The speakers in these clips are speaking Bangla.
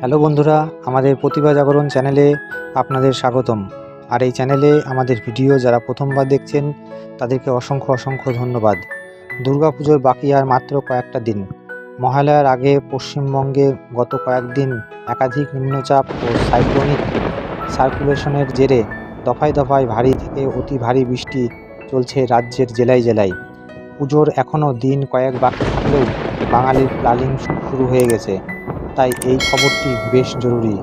হ্যালো বন্ধুরা, আমাদের প্রতিভা জাগরণ চ্যানেলে আপনাদের স্বাগতম। আর এই চ্যানেলে আমাদের ভিডিও যারা প্রথমবার দেখছেন, তাদেরকে অসংখ্য অসংখ্য ধন্যবাদ। দুর্গাপুজোর বাকি আর মাত্র কয়েকটা দিন। মহালয়ার আগে পশ্চিমবঙ্গে গত কয়েকদিন একাধিক নিম্নচাপ ও সাইক্লোনিক সার্কুলেশনের জেরে দফায় দফায় ভারী থেকে অতি ভারী বৃষ্টি চলছে রাজ্যের জেলায় জেলায়। পুজোর এখনও দিন কয়েক বাকি থাকলেও বাঙালির প্লালিং শুরু হয়ে গেছে। তাই এই খবরটি বেশ জরুরি।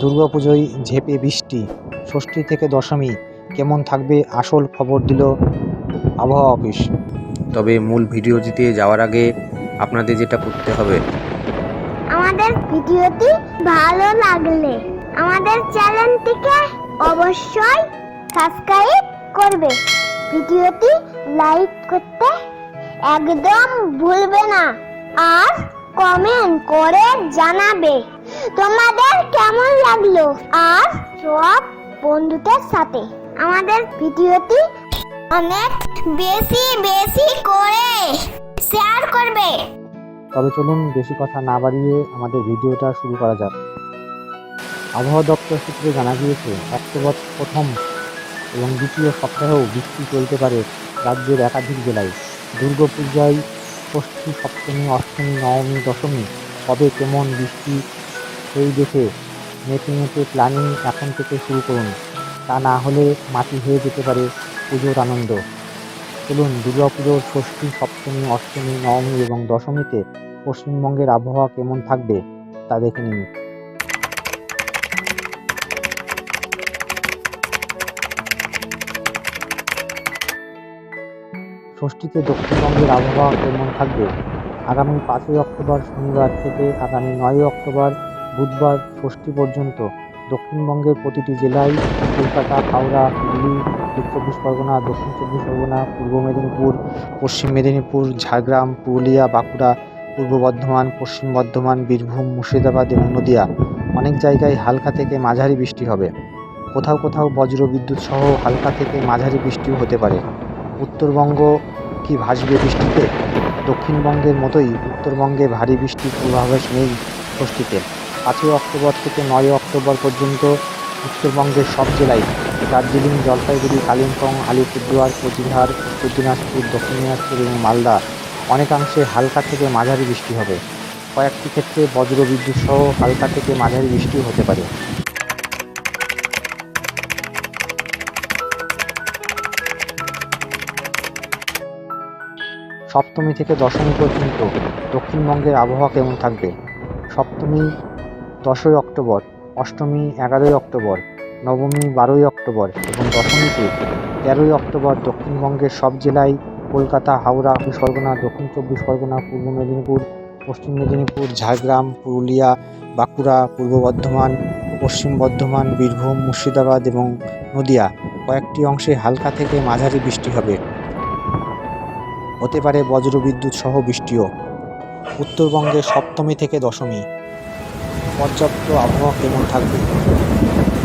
দুর্গাপুজোয় ঝেপে বৃষ্টি ষষ্ঠী থেকে দশমী কেমন থাকবে আসল খবর দিল আবহাওয়া অফিস। তবে মূল ভিডিওটিতে যাওয়ার আগে আপনাদের যেটা করতে হবে। আমাদের ভিডিওটি ভালো লাগলে আমাদের চ্যানেলটিকে অবশ্যই সাবস্ক্রাইব করবে। ভিডিওটি লাইক করতে একদম ভুলবে না। আর কমেন্ট করে জানাবে। তোমাদের কেমন লাগল? আর সব বন্ধুদের সাথে। আমাদের ভিডিওটি অনেক বেশি বেশি করে শেয়ার করবে। তবে চলুন বেশি কথা না বাড়িয়ে আমাদের ভিডিওটা শুরু করা যাক। আবহাওয়া দপ্তর সূত্রে জানা গিয়েছে, অক্টোবর প্রথম এবং দ্বিতীয় সপ্তাহেও বৃষ্টি চলতে পারে রাজ্যের একাধিক জেলায়। দুর্গাপূজায় ষষ্ঠী, সপ্তমী, অষ্টমী, নবমী, দশমী, কবে কেমন বৃষ্টি সেই দেখে মেপে মেপে প্ল্যানিং এখন থেকে শুরু করুন। তা না হলে মাটি হয়ে যেতে পারে পুজোর আনন্দ। চলুন দুর্গাপুজোর ষষ্ঠী, সপ্তমী, অষ্টমী, নবমী এবং দশমীতে পশ্চিমবঙ্গের আবহাওয়া কেমন থাকবে তা দেখে নিন। ষষ্ঠীতে দক্ষিণবঙ্গের আবহাওয়া কেমন থাকবে? আগামী পাঁচই অক্টোবর শনিবার থেকে আগামী নয়ই অক্টোবর বুধবার ষষ্ঠী পর্যন্ত দক্ষিণবঙ্গের প্রতিটি জেলায় কলকাতা, হাওড়া হুগলি উত্তর চব্বিশ পরগনা, দক্ষিণ চব্বিশ পরগনা, পূর্ব মেদিনীপুর, পশ্চিম মেদিনীপুর, ঝাড়গ্রাম, পুরুলিয়া, বাঁকুড়া, পূর্ব বর্ধমান, পশ্চিম বর্ধমান, বীরভূম, মুর্শিদাবাদ এবং নদিয়া। অনেক জায়গায় হালকা থেকে মাঝারি বৃষ্টি হবে। কোথাও কোথাও বজ্র বিদ্যুৎ সহ হালকা থেকে মাঝারি বৃষ্টিও হতে পারে। উত্তরবঙ্গ কি ভাসবে বৃষ্টিতে? দক্ষিণবঙ্গের মতোই উত্তরবঙ্গে ভারী বৃষ্টির পূর্বাভাস নেই ষষ্ঠীতে পাঁচই অক্টোবর থেকে নয় অক্টোবর পর্যন্ত উত্তরবঙ্গের সব জেলায় দার্জিলিং, জলপাইগুড়ি, কালিম্পং, আলিপুরদুয়ার, কোচবিহার উত্তর দিনাজপুর দক্ষিণ দিনাজপুর এবং মালদা অনেকাংশে হালকা থেকে মাঝারি বৃষ্টি হবে। কয়েকটি ক্ষেত্রে বজ্রবিদ্যুৎ সহ হালকা থেকে মাঝারি বৃষ্টিও হতে পারে। সপ্তমী থেকে দশমী পর্যন্ত দক্ষিণবঙ্গের আবহাওয়া কেমন থাকবে? সপ্তমী দশই অক্টোবর, অষ্টমী এগারোই অক্টোবর, নবমী বারোই অক্টোবর এবং দশমীতে তেরোই অক্টোবর দক্ষিণবঙ্গের সব জেলায় কলকাতা, হাওড়া চব্বিশ পরগনা দক্ষিণ চব্বিশ পরগনা, পূর্ব মেদিনীপুর, পশ্চিম মেদিনীপুর, ঝাড়গ্রাম, পুরুলিয়া, বাঁকুড়া, পূর্ব বর্ধমান, পশ্চিম বর্ধমান, বীরভূম, মুর্শিদাবাদ এবং নদিয়া কয়েকটি অংশে হালকা থেকে মাঝারি বৃষ্টি হবে। হতে পারে বজ্রবিদ্যুৎ সহ বৃষ্টিও। উত্তরবঙ্গে সপ্তমী থেকে দশমী। পর্যাপ্ত আবহাওয়া কেমন থাকবে?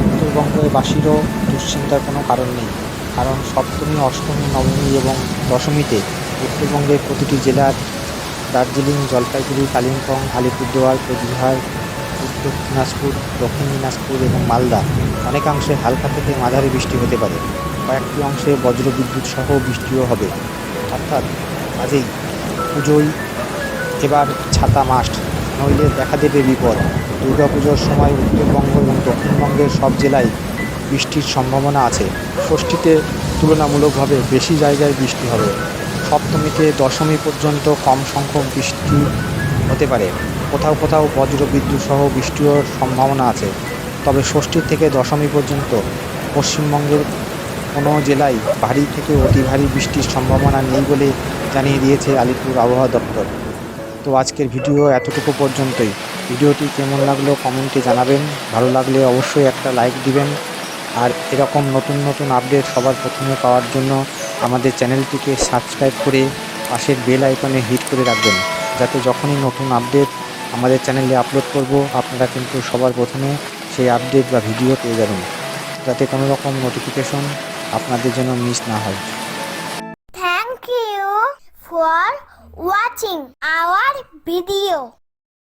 উত্তরবঙ্গের বাসীরও দুশ্চিন্তার কোনো কারণ নেই, কারণ সপ্তমী, অষ্টমী, নবমী এবং দশমীতে উত্তরবঙ্গের প্রতিটি জেলার দার্জিলিং, জলপাইগুড়ি, কালিম্পং, আলিপুরদুয়ার, কোচবিহার, উত্তর দিনাজপুর, দক্ষিণ দিনাজপুর এবং মালদা অনেকাংশে হালকা থেকে মাঝারি বৃষ্টি হতে পারে। কয়েকটি অংশে বজ্রবিদ্যুৎ সহ বৃষ্টিও হবে। অর্থাৎ কাজেই পুজোয় এবার ছাতা মাস্ট নইলে দেখা দেবে বিপদ। দুর্গাপুজোর সময় উত্তরবঙ্গ এবং দক্ষিণবঙ্গের সব জেলায় বৃষ্টির সম্ভাবনা আছে। ষষ্ঠীতে তুলনামূলকভাবে বেশি জায়গায় বৃষ্টি হবে। সপ্তমীতে দশমী পর্যন্ত কম সংখ্যক বৃষ্টি হতে পারে। কোথাও কোথাও বজ্র বিদ্যুৎ সহ বৃষ্টির সম্ভাবনা আছে। তবে ষষ্ঠী থেকে দশমী পর্যন্ত পশ্চিমবঙ্গের কোনো জেলায় ভারী থেকে অতি ভারী বৃষ্টির সম্ভাবনা নেই বলে জানিয়ে দিয়েছে আলিপুর আবহাওয়া দপ্তর। তো আজকের ভিডিও এতটুকু পর্যন্তই। ভিডিওটি কেমন লাগল কমেন্টে জানাবেন। ভালো লাগলে অবশ্যই একটা লাইক দিবেন। আর এরকম নতুন নতুন আপডেট সবার প্রথমে পাওয়ার জন্য আমাদের চ্যানেলটিকে সাবস্ক্রাইব করে পাশের বেল আইকনে হিট করে রাখবেন। যাতে যখনই নতুন আপডেট আমাদের চ্যানেলে আপলোড করব, আপনারা কিন্তু সবার প্রথমে সেই আপডেট বা ভিডিও পেয়ে যাবেন। যাতে কোনো রকম নোটিফিকেশন আপনাদের জন্য মিস না হয়। Thank you for watching our video